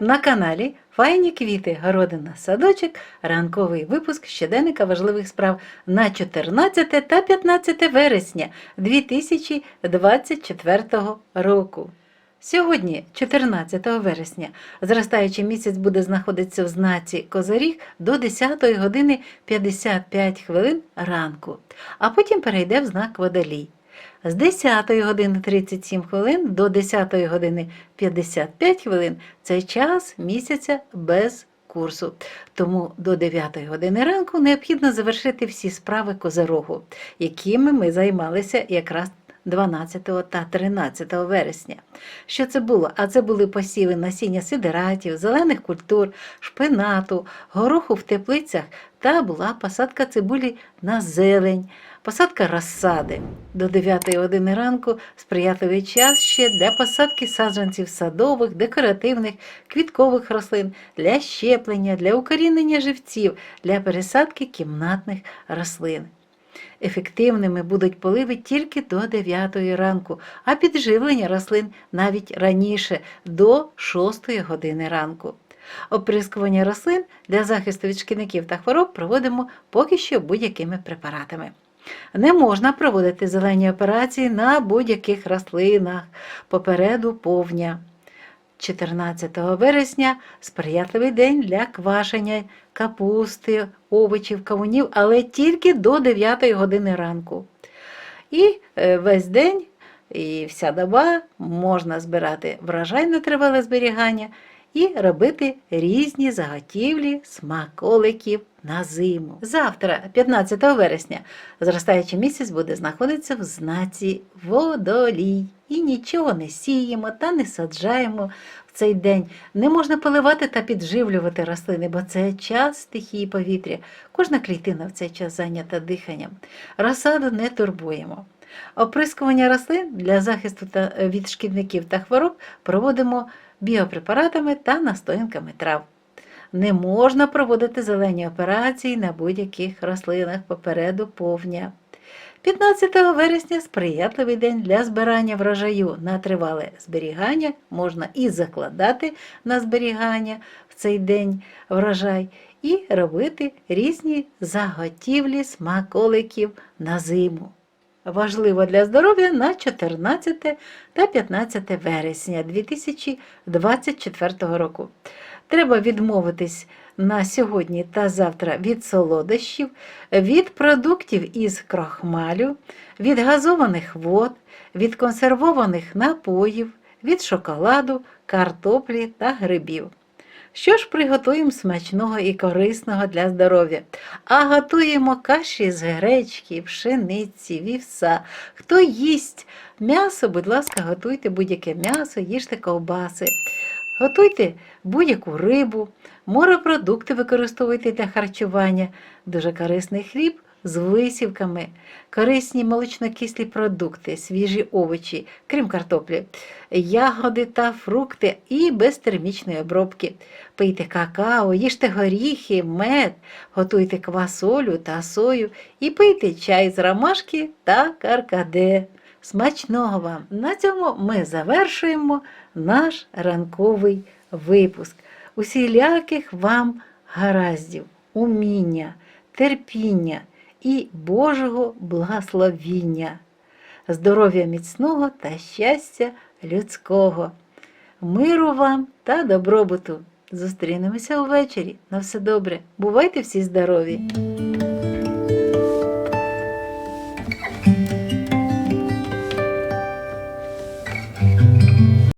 На каналі Файні квіти, городина, садочок, ранковий випуск щоденника важливих справ на 14 та 15 вересня 2024 року. Сьогодні, 14 вересня, зростаючий місяць буде знаходитися в знаці Козиріг до 10 години 55 хвилин ранку, а потім перейде в знак Водолій. З 10 години 37 хвилин до 10 години 55 хвилин це час місяця без курсу. Тому до 9 години ранку необхідно завершити всі справи Козирогу, якими ми займалися якраз 12 та 13 вересня. Що це було? А це були посіви насіння сидератів, зелених культур, шпинату, гороху в теплицях та була посадка цибулі на зелень, посадка розсади. До 9 години ранку сприятливий час ще для посадки саджанців садових, декоративних, квіткових рослин, для щеплення, для укорінення живців, для пересадки кімнатних рослин. Ефективними будуть поливи тільки до 9 ранку, а підживлення рослин навіть раніше до 6 години ранку. Оприскування рослин для захисту від шкідників та хвороб проводимо поки що будь-якими препаратами. Не можна проводити зелені операції на будь-яких рослинах попереду повня. 14 вересня сприятливий день для квашення капусти, овочів, кавунів, але тільки до 9 години ранку. І е, весь день і вся доба можна збирати врожай на тривале зберігання і робити різні заготівлі смаколиків на зиму. Завтра, 15 вересня, зростаючий місяць буде знаходитися в знаці водолій. І нічого не сіємо та не саджаємо в цей день. Не можна поливати та підживлювати рослини, бо це час стихії повітря. Кожна клітина в цей час зайнята диханням. Розсаду не турбуємо. Оприскування рослин для захисту від шкідників та хвороб проводимо біопрепаратами та настоянками трав. Не можна проводити зелені операції на будь-яких рослинах попереду повня. 15 вересня сприятливий день для збирання врожаю на тривале зберігання, можна і закладати на зберігання в цей день врожай, і робити різні заготівлі смаколиків на зиму. Важливо для здоров'я на 14 та 15 вересня 2024 року. Треба відмовитись на сьогодні та завтра від солодощів, від продуктів із крохмалю, від газованих вод, від консервованих напоїв, від шоколаду, картоплі та грибів. Що ж приготуємо смачного і корисного для здоров'я? А готуємо каші з гречки, пшениці, вівса. Хто їсть м'ясо, будь ласка, готуйте будь-яке м'ясо, їжте ковбаси. Готуйте будь-яку рибу, морепродукти використовуйте для харчування, дуже корисний хліб з висівками, корисні молочнокислі продукти, свіжі овочі, крім картоплі, ягоди та фрукти і без термічної обробки. Пийте какао, їжте горіхи, мед, готуйте квасолю та сою і пийте чай з ромашки та каркаде. Смачного вам! На цьому ми завершуємо наш ранковий випуск. Усіляких вам гараздів, уміння, терпіння і Божого благословіння, здоров'я міцного та щастя людського, миру вам та добробуту. Зустрінемося увечері. На все добре. Бувайте всі здорові!